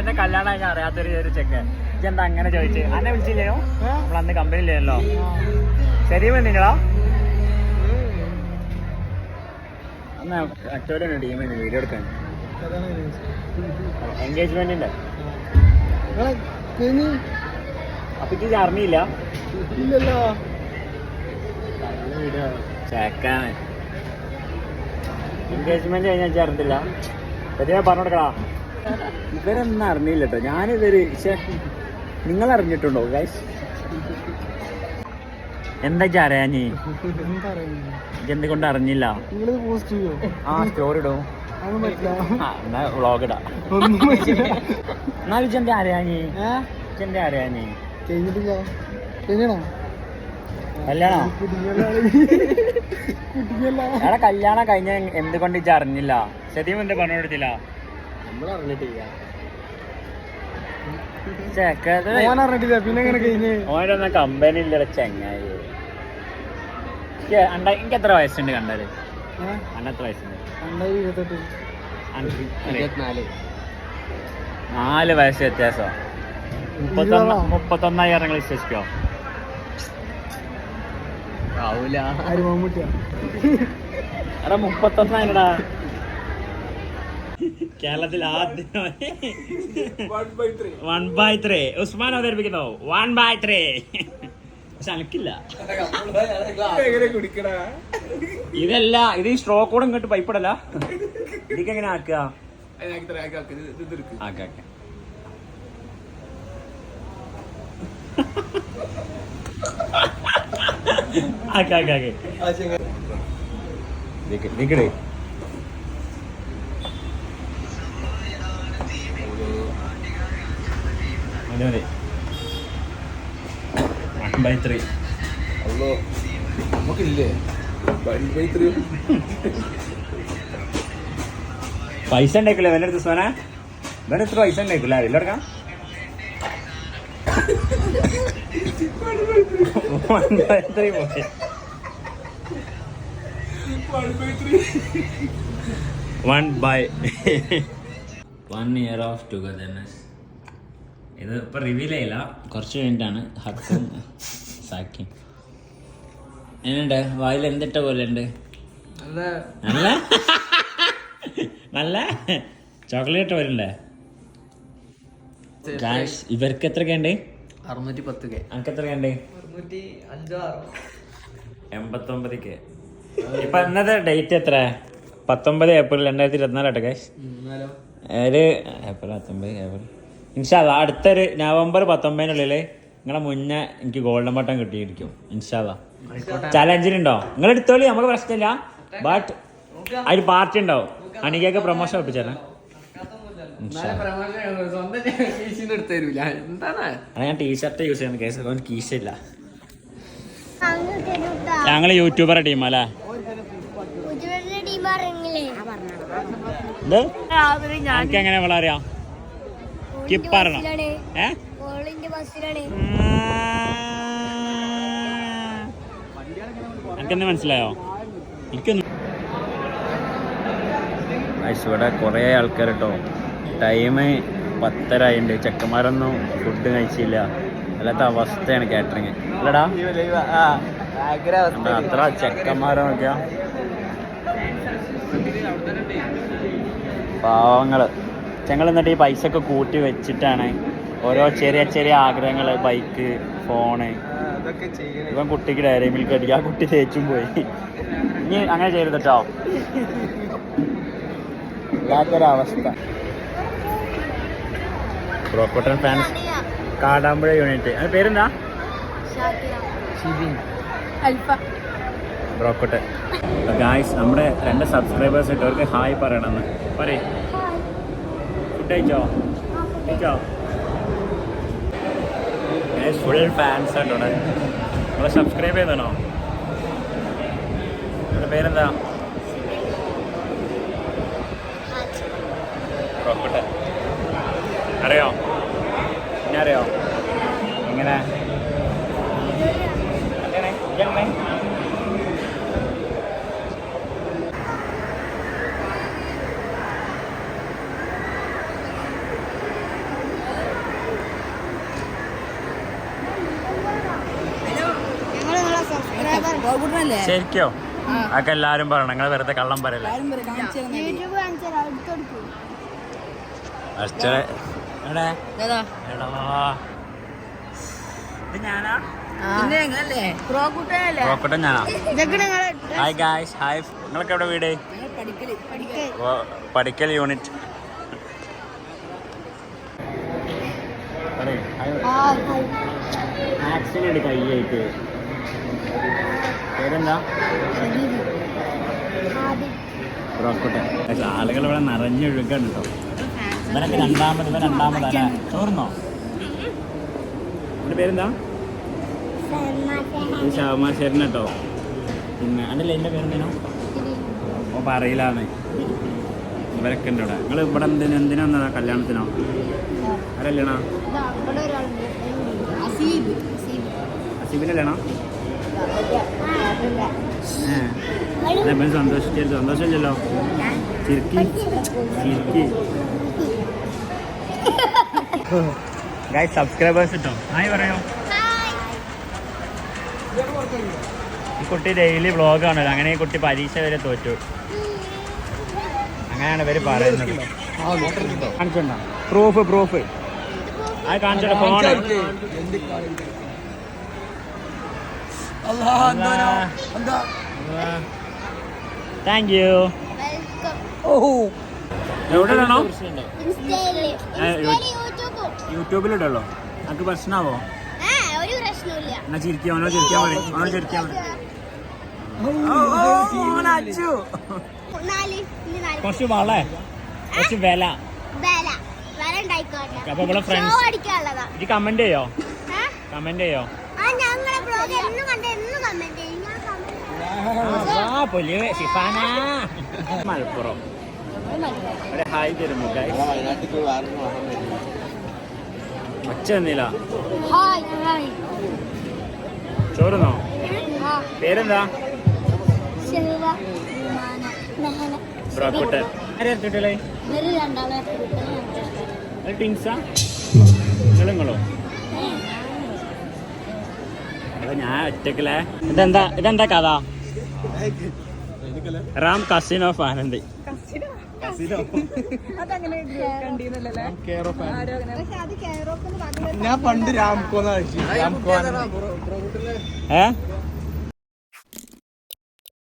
എന്റെ കല്യാണം കഴിഞ്ഞാൽ അറിയാത്തൊരു ഒരു ചെക്ക് എന്താ അങ്ങനെ ചോദിച്ചു? അന്നെ വിളിച്ചില്ലയോ? നമ്മളന്ന് കമ്പനിയില്ലല്ലോ ശരി വന്നിങ്ങളോ അന്ന് അക്ടോടെ ടീമിന് വീഡിയോ എടുക്കാൻ. എൻഗേജ്മെന്റിന്റെ അപ്പൊ ഇത് അറിഞ്ഞില്ല? ഇല്ലല്ലോ. ചേക്കാണ് എൻഗേജ്മെന്റ് കഴിഞ്ഞാൽ ചേർന്നില്ല ശരിയാ പറഞ്ഞു കൊടുക്കടാ. ഇവരൊന്നും അറിഞ്ഞില്ല കേട്ടോ ഞാനിതൊരു നിങ്ങൾ അറിഞ്ഞിട്ടുണ്ടോ ഗൈസ് എന്താ അറിയാഞ്ഞ് എന്ത് കൊണ്ട് അറിഞ്ഞില്ല? നിങ്ങളിത് പോസ്റ്റ് ചെയ്യോ? ആ സ്റ്റോറി ഇടും. എന്നാ വ്ളോഗ് ഇടാ. എന്നാ വിജന്റെ അറിയാ നീ? വിജന്റെ അറിയാഞ്ഞ് കഴിഞ്ഞിട്ടില്ല. കഴിഞ്ഞണോ കല്യാണോ? എടാ കല്യാണം കഴിഞ്ഞ എന്തുകൊണ്ട് ഇജ്ജ് അറിഞ്ഞില്ല? സതീം എന്താ പറഞ്ഞു കൊടുത്തില്ല? നമ്മൾ അറിഞ്ഞിട്ടില്ല. ചേക്കത് ഓൻ അറിഞ്ഞിട്ടില്ല പിന്നെ എങ്ങനെ കഴിഞ്ഞ്? ഓനൊന്നും കമ്പനി ഇല്ലട ചെങ്ങായി. എനിക്ക് എത്ര വയസ്സുണ്ട് കണ്ടാൽ എത്ര വയസ്സുണ്ട്? നാല് വയസ്സ് വ്യത്യാസം. മുപ്പത്തൊന്ന് മുപ്പത്തൊന്നായിരം നിങ്ങൾ വിശ്വസിക്കോ? ആവൂല. ആര് മമ്മൂട്ടിയാ എടാ മുപ്പത്തൊന്നായിരടാ. കേരളത്തിൽ ആദ്യം വൺ ബൈ ത്രീ ഉസ്മാൻ അവതരിപ്പിക്കുന്നു. വൺ ബൈ ത്രീ പക്ഷെ അനക്കില്ല. ഇതല്ല ഇത് ഈ സ്ട്രോ കൂടെ ഇങ്ങോട്ട് പൈപ്പിടല. ഇതിക്ക് എങ്ങനെ ആക്കുക? ആക്കാം. ആക്കാം ആക്കി ആക്കി. ആക്കാം നിക്ക്- നിക്കടേ. മതി മതി വൺ ബൈ ത്രീ അല്ലോ നമുക്കില്ലേ? പൈസ ഉണ്ടാക്കില്ല വേറെ അടുത്ത് സോന വേറെ എത്ര പൈസ ഉണ്ടാക്കില്ല അതിലെടുക്കാം വൺ ബൈ ത്രീ പോയി one by one year of togetherness ഇത് ഇപ്പൊ റിവീൽ ചെയ്യില്ല. കുറച്ച് കഴിഞ്ഞിട്ടാണ് ഹക്കും സാക്കി. എന്നുണ്ട് വായിൽ എന്തിട്ട പോലെ ഉണ്ട്? നല്ല. നല്ല? നല്ല? ചോക്ലേറ്റ് പോലെ ഗായ്സ് ഇവർക്ക് എത്രയൊക്കെ ഉണ്ട്? അറുന്നൂറ്റി പത്ത് കെ. അനക്ക് എത്ര കണ്ടേ? അറുന്നൂറ്റി അഞ്ചോ ആറോ എൺപത്തൊമ്പത് കെ. ഇപ്പൊ ഇന്നത്തെ ഡേറ്റ് എത്ര? പത്തൊമ്പത് ഏപ്രിൽ രണ്ടായിരത്തി ഇരുപത്തിനാലാട്ടെ ഗായ്സ് എന്നാലോ? ഒരു ഏപ്രിൽ പത്തൊമ്പത് ഏപ്രിൽ. ഇൻഷാല്ല അടുത്തൊരു നവംബർ പത്തൊമ്പതിനുള്ളിൽ നിങ്ങളെ മുന്നേ എനിക്ക് ഗോൾഡൻ ബട്ടൺ കിട്ടിയിരിക്കും. ഇൻഷാല്ല ചലഞ്ചിനുണ്ടോ നിങ്ങൾ എടുത്തോളി നമുക്ക് പ്രശ്നമില്ല. ബട്ട് അതിൽ പാർട്ടി ഉണ്ടാവും അണികൊക്കെ പ്രൊമോഷൻ ഒപ്പിച്ചേരാ ഞാൻ ടീഷർട്ട് യൂസ് ചെയ്യുന്ന കേസ്. അവൻ കീശയില്ല. ഞങ്ങൾ യൂട്യൂബർ ടീം അല്ലേ? എങ്ങനെ നമ്മളെ അറിയാം? കിപ്പറണം ഏ? ഓളിന്റെ ബസ്സിലാണ്. എനിക്കെന്ന് മനസ്സിലായോ? എനിക്കൊന്നും ഇവിടെ കൊറേ ആൾക്കാർ കേട്ടോ ടൈം പത്തര ആയിട്ടുണ്ട് ചെക്കന്മാരൊന്നും ഫുഡ് കഴിച്ചില്ല. അല്ലാത്ത അവസ്ഥയാണ് കാറ്ററിങ് അല്ലടാ. അത്ര ചെക്കന്മാരോ നോക്കിയാ പാവങ്ങൾ ഞങ്ങൾ എന്നിട്ട് ഈ പൈസ ഒക്കെ കൂട്ടി വെച്ചിട്ടാണ് ഓരോ ചെറിയ ചെറിയ ആഗ്രഹങ്ങൾ ബൈക്ക് ഫോണ്. ഇവൻ കുട്ടിക്ക് ഡയറി മിൽക്ക് അടിക്കുക ആ കുട്ടി തേച്ചും പോയി. ഇനി അങ്ങനെ ചെയ്തിട്ടോ അല്ലാത്തൊരവസ്ഥ ബ്രോക്കോട്ടൻ ഫാൻസ് കാടാമ്പുഴ യൂണിറ്റ് അതിന്റെ പേരെന്താ? ബ്രോക്കോട്ടൻ. ഗായ്സ് നമ്മുടെ രണ്ട് സബ്സ്ക്രൈബേഴ്സ് ഉണ്ട്. അവർക്ക് ഹായ് പറയണമെന്ന്. പറയേ. ഫുഡ് കഴിച്ചോ? കഴിച്ചോ? ഫുൾ ഫാൻസ് ആട്ടോ നമ്മളെ സബ്സ്ക്രൈബ് ചെയ്തണോ നിങ്ങളുടെ പേരെന്താ? ബ്രോക്കോട്ടൻ. അറിയോ? എന്നെ അറിയോ? എങ്ങനെ? ശരിക്കോ? അതൊക്കെ എല്ലാരും പറയണം. നിങ്ങൾ വെറുതെ കള്ളം പറയല്ലേ? അച്ഛനെ എടാ ഇത് ഞാനാ? ഹായ് ഗായ്സ് ഹായ് നിങ്ങളൊക്കെ എവിടെ വീട്? പഠിക്കൽ യൂണിറ്റ് ആക്സിഡന്റ് കൈയായിട്ട് പേരെന്താ? ആളുകൾ ഇവിടെ നിറഞ്ഞൊഴുക്കാണ് കേട്ടോ ഇവനൊക്കെ രണ്ടാമത് ഇവൻ രണ്ടാമതല്ലേ ചോർന്നോ എന്റെ പേരെന്താ? ഷാമ ശരൺ കേട്ടോ. പിന്നെ അതല്ലേ എന്റെ പേരെന്തേനോ? ഓ പറയില്ലാന്ന് ഇവരൊക്കെ ഉണ്ട് ഇവിടെ. നിങ്ങൾ ഇവിടെ എന്തിനാ എന്തിനാ വന്നതാ കല്യാണത്തിനോ? ആരല്ലേണോ? അവിടെ ഒരാളുണ്ട് അസീബ് അസീബ് അസീബിന്റെ കല്യാണോ ഏഹ് സന്തോഷിച്ചു സന്തോഷമില്ലല്ലോ. ചിരിക്കി. ചിരിക്കി. ഗായ് സബ്സ്ക്രൈബേഴ്സ് കിട്ടോ ആയി പറയോ? ഈ കുട്ടി ഡെയിലി വ്ളോഗ് ആണല്ലോ അങ്ങനെ ഈ കുട്ടി പരീക്ഷ വരെ തോറ്റു. അങ്ങനെയാണ് ഇവർ പറയുന്നത്. പ്രൂഫ് പ്രൂഫ് അത് ഫോണ് താങ്ക് യു എവിടെ യൂട്യൂബും യൂട്യൂബിലിടല്ലോ. നമുക്ക് പ്രശ്നമാവോ ഏ ഒരു പ്രശ്നമില്ല എന്നാ ചിരിക്കാം അവനോട് ചിരിക്കാൻ പറയും അവനോട് ചിരിക്കാൻ പറയും. കുറച്ച് വളേ. കുറച്ച് വില. അപ്പൊ ഇവിടെ ഷോ ഫ്രണ്ട്സ് ഇത് കമന്റ് ചെയ്യോ? കമന്റ് ചെയ്യോ. മലപ്പുറം. ഹായ് തരുന്നു. ഒച്ച തന്നില്ല ഹായ് ഹായ്. ചോറുന്നോ? പേരെന്താ? ശിവ വിമാന നെഹന ബ്രോക്കോട്ടെ ആരെ എടുത്തിട്ടില്ലേ ഇവർ രണ്ടാളെ ടിങ്സാ നിങ്ങളുങ്ങളോ അപ്പൊ ഞാൻ ഒറ്റക്കല്ലേ ഇതെന്താ ഇതെന്താ കഥ? റാം കസിൻ ഓഫ് ആനന്ദ് ഞാൻ പണ്ട് രാംകോന്നാ കഴിച്ചു രാംകോ ഏ?